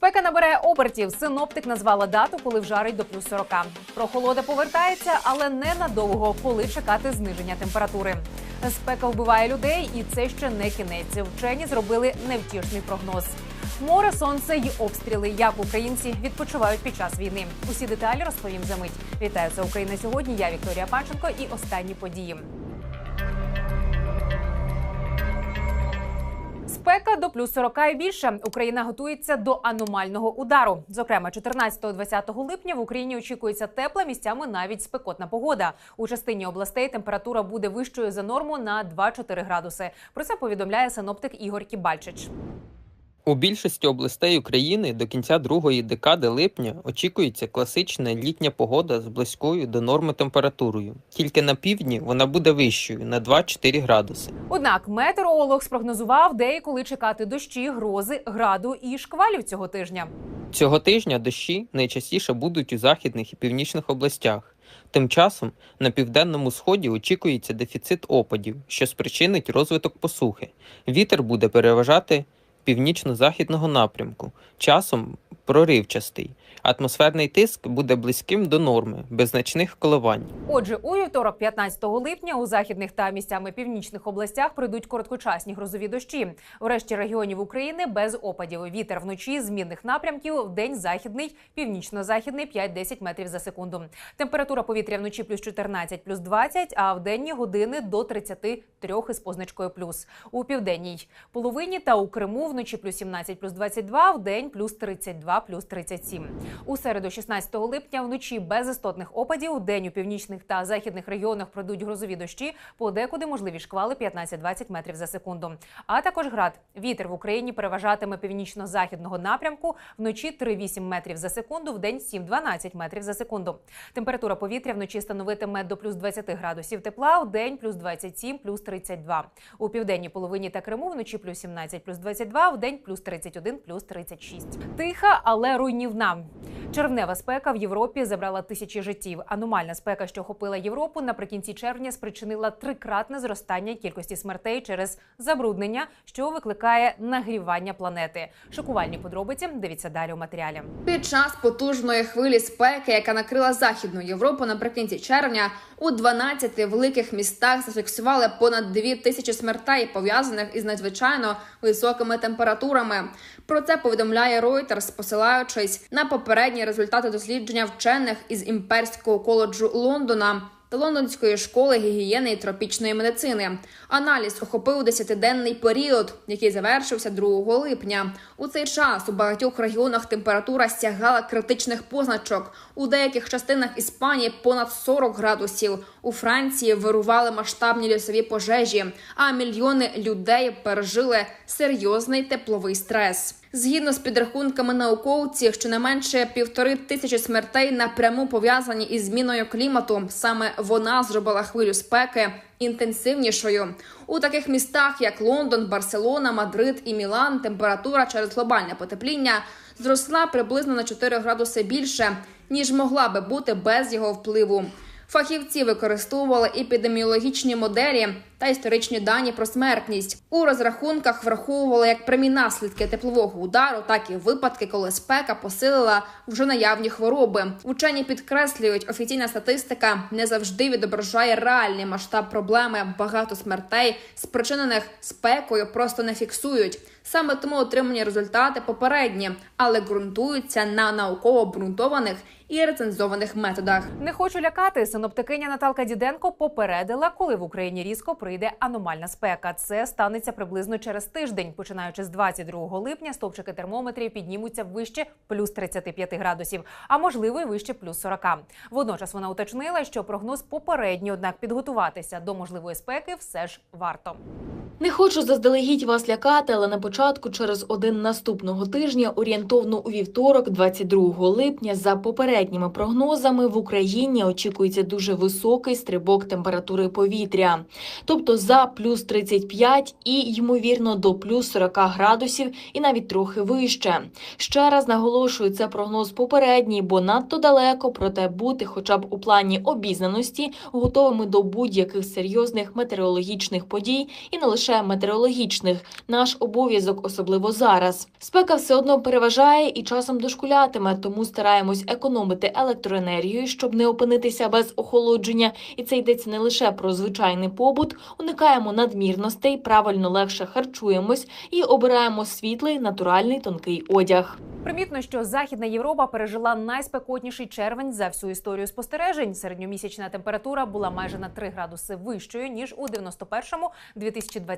Спека набирає обертів. Синоптик назвала дату, коли вжарить до плюс 40. Прохолода повертається, але не надовго, коли чекати зниження температури. Спека вбиває людей, і це ще не кінець. Вчені зробили невтішний прогноз. Море, сонце й обстріли. Як українці відпочивають під час війни. Усі деталі розповім за мить. Вітаю це Україна сьогодні. Я Вікторія Панченко і останні події. Спека до плюс 40 і більше. Україна готується до аномального удару. Зокрема, 14-20 липня в Україні очікується тепла, місцями навіть спекотна погода. У частині областей температура буде вищою за норму на 2-4 градуси. Про це повідомляє синоптик Ігор Кібальчич. У більшості областей України до кінця другої декади липня очікується класична літня погода з близькою до норми температурою. Тільки на півдні вона буде вищою на 2-4 градуси. Однак метеоролог спрогнозував, де і коли чекати дощі, грози, граду і шквалів цього тижня. Цього тижня дощі найчастіше будуть у західних і північних областях. Тим часом на південному сході очікується дефіцит опадів, що спричинить розвиток посухи. Вітер буде переважати північно-західного напрямку, часом проривчастий. Атмосферний тиск буде близьким до норми, без значних коливань. Отже, у вівторок, 15 липня, у західних та місцями північних областях прийдуть короткочасні грозові дощі. У решті регіонів України без опадів. Вітер вночі змінних напрямків. В день західний, північно-західний 5-10 метрів за секунду. Температура повітря вночі плюс 14, плюс 20, а в денні години до 33 із позначкою плюс. У південній половині та у Криму вночі плюс 17, плюс 22, в день плюс 32, плюс 37. У середу, 16 липня, вночі без істотних опадів. У день у північних та західних регіонах пройдуть грозові дощі. Подекуди можливі шквали 15-20 метрів за секунду. А також град. Вітер в Україні переважатиме північно-західного напрямку. Вночі 3-8 метрів за секунду, в день 7-12 метрів за секунду. Температура повітря вночі становитиме до плюс 20 градусів тепла, в день плюс 27, плюс 32. У південній половині та Криму вночі плюс 17, плюс 22, в день плюс 31, плюс 36. Тиха, але руйнівна. Червнева спека в Європі забрала тисячі життів. Аномальна спека, що охопила Європу, наприкінці червня спричинила трикратне зростання кількості смертей через забруднення, що викликає нагрівання планети. Шокувальні подробиці дивіться далі у матеріалі. Під час потужної хвилі спеки, яка накрила західну Європу наприкінці червня, у 12 великих містах зафіксували понад 2 тисячі смертей, пов'язаних із надзвичайно високими температурами. Про це повідомляє Reuters, посилаючись на попередні результати дослідження вчених із імперського коледжу Лондона. Та Лондонської школи гігієни і тропічної медицини аналіз охопив десятиденний період, який завершився 2 липня. У цей час у багатьох регіонах температура сягала критичних позначок. У деяких частинах Іспанії понад 40 градусів. У Франції вирували масштабні лісові пожежі, а мільйони людей пережили серйозний тепловий стрес. Згідно з підрахунками науковців, щонайменше півтори тисячі смертей напряму пов'язані із зміною клімату. Саме вона зробила хвилю спеки інтенсивнішою. У таких містах, як Лондон, Барселона, Мадрид і Мілан, температура через глобальне потепління зросла приблизно на 4 градуси більше, ніж могла би бути без його впливу. Фахівці використовували епідеміологічні моделі та історичні дані про смертність. У розрахунках враховували як прямі наслідки теплового удару, так і випадки, коли спека посилила вже наявні хвороби. Учені підкреслюють, офіційна статистика не завжди відображає реальний масштаб проблеми. Багато смертей, спричинених спекою, просто не фіксують. Саме тому отримані результати попередні, але ґрунтуються на науково обґрунтованих і рецензованих методах. Не хочу лякати. Синоптикиня Наталка Діденко попередила, коли в Україні різко прийде аномальна спека. Це станеться приблизно через тиждень. Починаючи з 22 липня, стовпчики термометрів піднімуться вище плюс 35 градусів, а можливо й вище плюс 40. Водночас вона уточнила, що прогноз попередній, однак підготуватися до можливої спеки все ж варто. Не хочу заздалегідь вас лякати, але на початку через один наступного тижня, орієнтовно у вівторок, 22 липня, за попередніми прогнозами в Україні очікується дуже високий стрибок температури повітря. Тобто за плюс 35 і, ймовірно, до плюс 40 градусів і навіть трохи вище. Ще раз наголошую, це прогноз попередній, бо надто далеко, проте бути хоча б у плані обізнаності готовими до будь-яких серйозних метеорологічних подій і не лише метеорологічних. Наш обов'язок, особливо зараз. Спека все одно переважає і часом дошкулятиме, тому стараємось економити електроенергію, щоб не опинитися без охолодження. І це йдеться не лише про звичайний побут. Уникаємо надмірностей, правильно легше харчуємось і обираємо світлий, натуральний тонкий одяг. Примітно, що Західна Європа пережила найспекотніший червень за всю історію спостережень. Середньомісячна температура була майже на 3 градуси вищою ніж у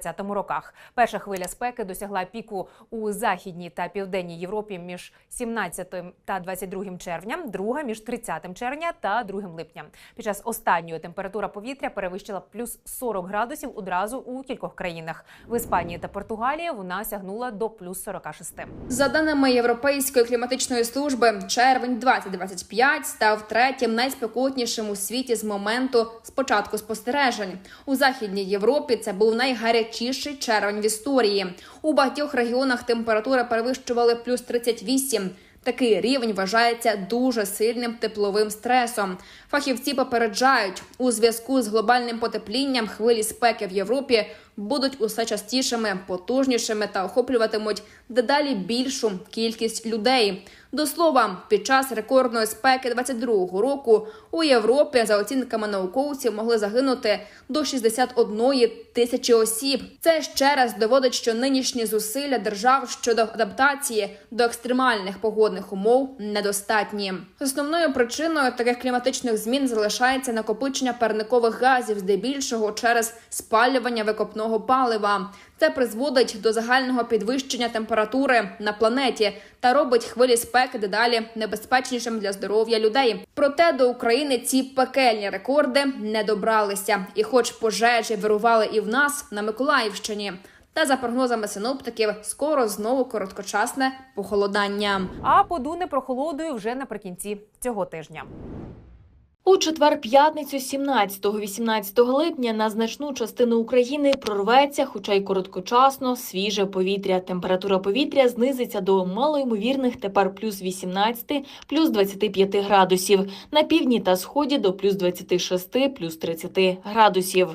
91-2020 роках. Перша хвиля спеки досягла піку у західній та південній Європі між 17 та 22 червня, друга між 30 червня та 2 липня. Під час останньої температура повітря перевищила плюс 40 градусів одразу у кількох країнах. В Іспанії та Португалії вона сягнула до плюс 46. За даними Європейської кліматичної служби, червень 2025 став третім найспекотнішим у світі з моменту спочатку спостережень. У західній Європі це був найгарячіший червень в історії. У багатьох регіонах температури перевищували плюс 38. Такий рівень вважається дуже сильним тепловим стресом. Фахівці попереджають, у зв'язку з глобальним потеплінням хвилі спеки в Європі будуть усе частішими, потужнішими та охоплюватимуть дедалі більшу кількість людей. До слова, під час рекордної спеки 22-го року у Європі, за оцінками науковців, могли загинути до 61 тисячі осіб. Це ще раз доводить, що нинішні зусилля держав щодо адаптації до екстремальних погодних умов недостатні. Основною причиною таких кліматичних змін залишається накопичення парникових газів, здебільшого через спалювання викопного палива. Це призводить до загального підвищення температури на планеті та робить хвилі спеки дедалі небезпечнішим для здоров'я людей. Проте до України ці пекельні рекорди не добралися, і, хоч пожежі вирували і в нас на Миколаївщині. Та за прогнозами синоптиків, скоро знову короткочасне похолодання. А подуне прохолодою вже наприкінці цього тижня. У четвер п'ятницю 17-18 липня на значну частину України прорветься, хоча й короткочасно, свіже повітря. Температура повітря знизиться до малоймовірних тепер плюс 18, плюс 25 градусів. На півдні та сході до плюс 26, плюс 30 градусів.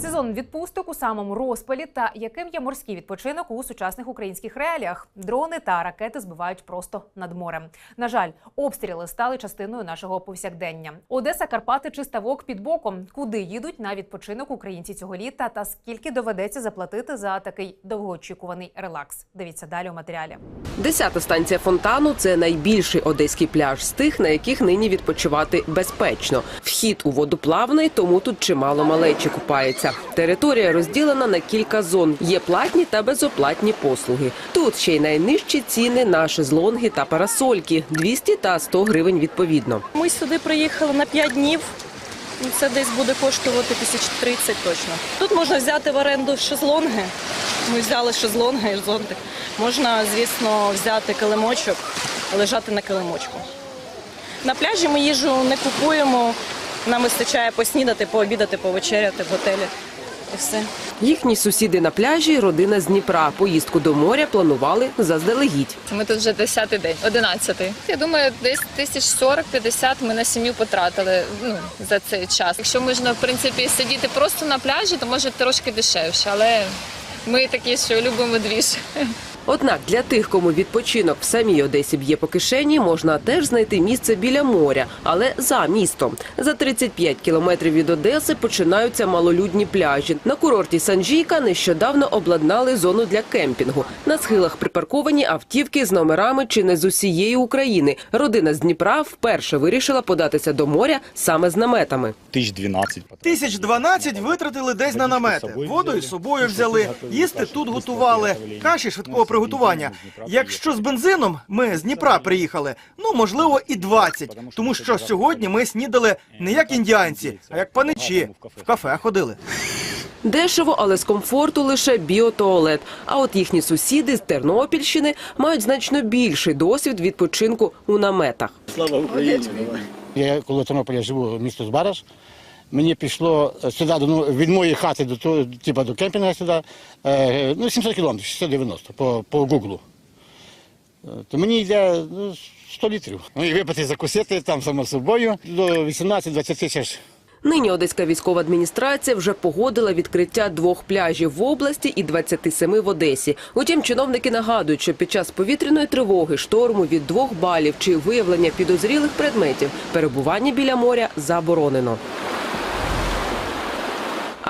Сезон відпусток у самому розпалі та яким є морський відпочинок у сучасних українських реаліях. Дрони та ракети збивають просто над морем. На жаль, обстріли стали частиною нашого повсякдення. Одеса, Карпати чи ставок під боком. Куди їдуть на відпочинок українці цього літа та скільки доведеться заплатити за такий довгоочікуваний релакс? Дивіться далі у матеріалі. Десята станція фонтану це найбільший одеський пляж з тих, на яких нині відпочивати безпечно. Вхід у воду плавний, тому тут чимало малечі купається. Територія розділена на кілька зон. Є платні та безоплатні послуги. Тут ще й найнижчі ціни на шезлонги та парасольки 200 та 100 гривень відповідно. Ми сюди приїхали на 5 днів. Це десь буде коштувати тисяч 30 точно. Тут можна взяти в оренду шезлонги. Ми взяли шезлонги і зонтик. Можна, звісно, взяти килимочок, лежати на килимочку. На пляжі ми їжу не купуємо. Нам вистачає поснідати, пообідати, повечеряти в готелі. І все. Їхні сусіди на пляжі родина з Дніпра. Поїздку до моря планували заздалегідь. Ми тут вже 10-й день, 11-й. Я думаю, десь тисяч 40-50 ми на сім'ю потратили ну, за цей час. Якщо можна, в принципі, сидіти просто на пляжі, то може трошки дешевше, але ми такі, що любимо двіж. Однак для тих, кому відпочинок в самій Одесі б'є по кишені, можна теж знайти місце біля моря, але за містом. За 35 кілометрів від Одеси починаються малолюдні пляжі. На курорті Санжійка нещодавно обладнали зону для кемпінгу. На схилах припарковані автівки з номерами чи не з усієї України. Родина з Дніпра вперше вирішила податися до моря саме з наметами. Тисяч 12. Тисяч 12 витратили десь на намети. Воду із собою взяли, їсти тут готували, каші швидкого приготування. Якщо з бензином ми з Дніпра приїхали, ну можливо і 20, тому що сьогодні ми снідали не як індіанці, а як паничі. В кафе ходили. Дешево, але з комфорту лише біотуалет. А от їхні сусіди з Тернопільщини мають значно більший досвід відпочинку у наметах. Слава Україні! Я коло Тернополя живу, місто Збараж. Мені пішло е, сюди ну, від моєї хати до типа до кемпінга сюди, е, ну 700 кілометрів, 690 по, по Гуглу. Е, То мені йде ну, 100 літрів. Ну і випити закусити там само собою до 18-20 тисяч Нині Одеська військова адміністрація вже погодила відкриття двох пляжів в області і 27 в Одесі. Утім, чиновники нагадують, що під час повітряної тривоги, шторму від двох балів чи виявлення підозрілих предметів перебування біля моря заборонено.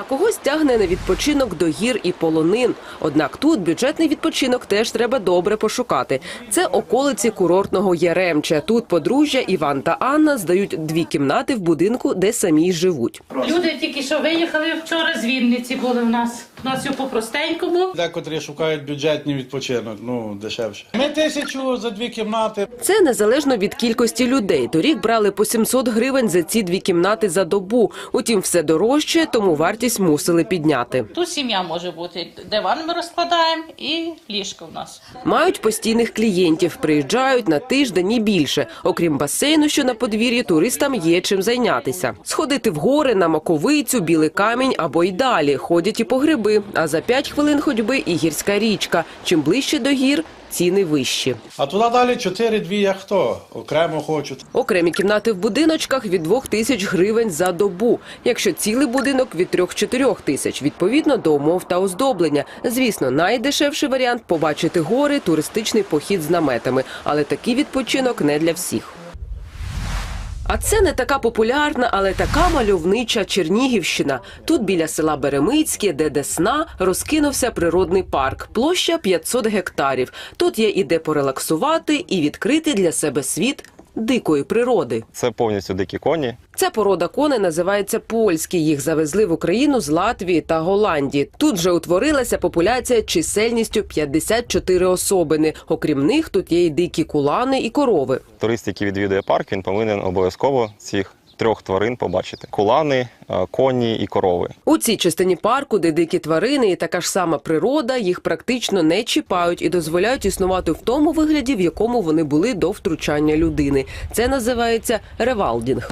Когось тягне на відпочинок до гір і полонин. Однак тут бюджетний відпочинок теж треба добре пошукати. Це околиці курортного Яремча. Тут подружжя Іван та Анна здають дві кімнати в будинку, де самі живуть. Люди тільки що виїхали вчора з Вінниці були в нас. У нас все по-простенькому. Декотрі шукають бюджетний відпочинок, ну дешевше. Ми тисячу за дві кімнати. Це незалежно від кількості людей. Торік брали по 700 гривень за ці дві кімнати за добу. Утім, все дорожче, тому вартість мусили підняти. Тут сім'я може бути. Диван ми розкладаємо і ліжко в нас. Мають постійних клієнтів, приїжджають на тиждень і більше. Окрім басейну, що на подвір'ї, туристам є чим зайнятися. Сходити в гори на маковицю, білий камінь або й далі. Ходять і по гриби. А за 5 хвилин ходьби і гірська річка. Чим ближче до гір, ціни вищі. А туди далі чотири дві як хто. Окремо хочуть. Окремі кімнати в будиночках від 2 тисяч гривень за добу. Якщо цілий будинок від 3-4 тисяч, відповідно до умов та оздоблення. Звісно, найдешевший варіант побачити гори, туристичний похід з наметами. Але такий відпочинок не для всіх. А це не така популярна, але така мальовнича Чернігівщина. Тут біля села Беремицьке, де Десна, розкинувся природний парк. Площа 500 гектарів. Тут є і де порелаксувати, і відкрити для себе світ дикої природи. Це повністю дикі коні. Ця порода коней називається польські. Їх завезли в Україну з Латвії та Голландії. Тут же утворилася популяція чисельністю 54 особини. Окрім них, тут є й дикі кулани і корови. Турист, який відвідує парк, він повинен обов'язково цих трьох тварин побачити: кулани, е, коні і корови. У цій частині парку, де дикі тварини і така ж сама природа, їх практично не чіпають і дозволяють існувати в тому вигляді, в якому вони були до втручання людини. Це називається ревалдінг.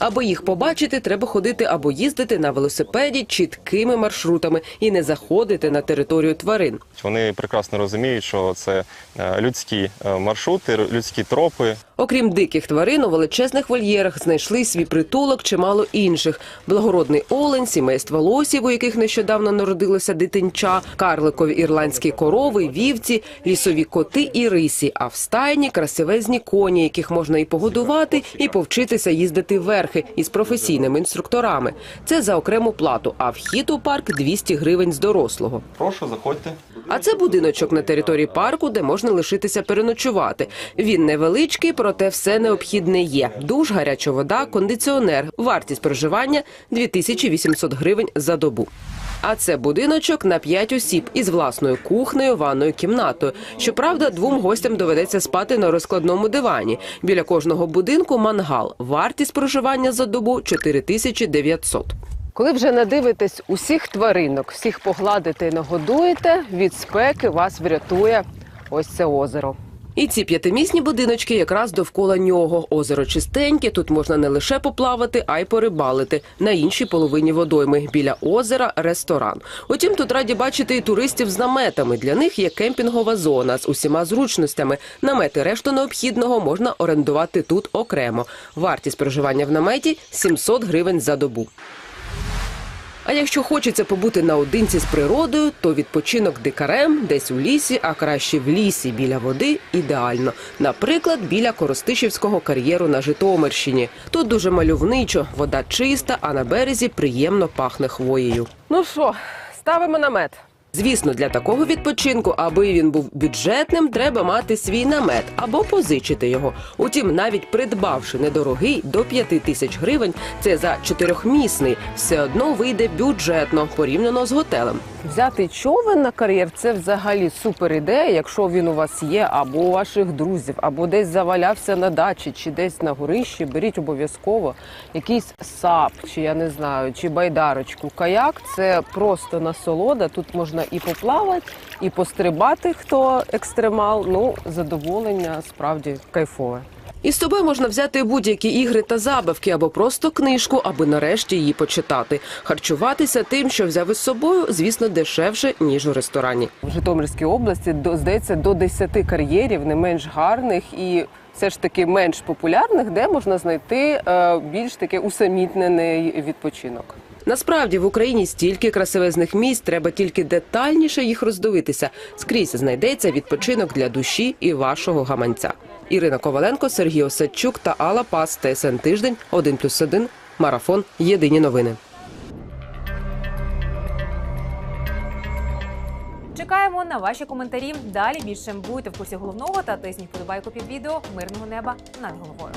Аби їх побачити, треба ходити або їздити на велосипеді чіткими маршрутами і не заходити на територію тварин. Вони прекрасно розуміють, що це е, людські е, маршрути, людські тропи. Окрім диких тварин, у величезних вольєрах знайшли свій притулок чимало інших: благородний олень, сімейство лосів, у яких нещодавно народилося дитинча, карликові ірландські корови, вівці, лісові коти і рисі. А в стайні красивезні коні, яких можна і погодувати, і повчитися їздити верхи із професійними інструкторами. Це за окрему плату. А вхід у парк 200 гривень з дорослого. Прошу, заходьте. А це будиночок на території парку, де можна лишитися переночувати. Він невеличкий, проте все необхідне є: душ, гаряча вода, кондиціонер. Вартість проживання 2800 гривень за добу. А це будиночок на 5 осіб із власною кухнею, ванною кімнатою. Щоправда, двом гостям доведеться спати на розкладному дивані. Біля кожного будинку мангал. Вартість проживання за добу 4900. Коли вже надивитесь усіх тваринок, всіх погладите і нагодуєте, від спеки вас врятує ось це озеро. І ці п'ятимісні будиночки якраз довкола нього. Озеро чистеньке, тут можна не лише поплавати, а й порибалити. На іншій половині водойми біля озера ресторан. Утім, тут раді бачити і туристів з наметами. Для них є кемпінгова зона з усіма зручностями. Намети решту необхідного можна орендувати тут окремо. Вартість проживання в наметі 700 гривень за добу. А якщо хочеться побути наодинці з природою, то відпочинок дикарем десь у лісі, а краще в лісі біля води ідеально. Наприклад, біля Коростишівського кар'єру на Житомирщині. Тут дуже мальовничо, вода чиста, а на березі приємно пахне хвоєю. Ну що, ставимо намет. Звісно, для такого відпочинку, аби він був бюджетним, треба мати свій намет або позичити його. Утім, навіть придбавши недорогий до 5 тисяч гривень, це за чотирьохмісний, все одно вийде бюджетно порівняно з готелем. Взяти човен на кар'єр це взагалі супер ідея, якщо він у вас є, або у ваших друзів, або десь завалявся на дачі, чи десь на горищі. Беріть обов'язково якийсь сап, чи я не знаю, чи байдарочку. Каяк це просто насолода. Тут можна і поплавати, і пострибати, хто екстремал. Ну, задоволення справді кайфове. І з собою можна взяти будь-які ігри та забавки або просто книжку, аби нарешті її почитати. Харчуватися тим, що взяв із собою, звісно, дешевше ніж у ресторані. В Житомирській області здається до 10 кар'єрів, не менш гарних і все ж таки менш популярних, де можна знайти е, більш таки усамітнений відпочинок. Насправді в Україні стільки красивезних місць, треба тільки детальніше їх роздивитися. Скрізь знайдеться відпочинок для душі і вашого гаманця. Ірина Коваленко, Сергій Осадчук та Алла Пас. ТСН тиждень 1+,1. Марафон. Єдині новини. Чекаємо на ваші коментарі. Далі більше будьте в курсі головного та тисніть подобайку під відео. Мирного неба над головою.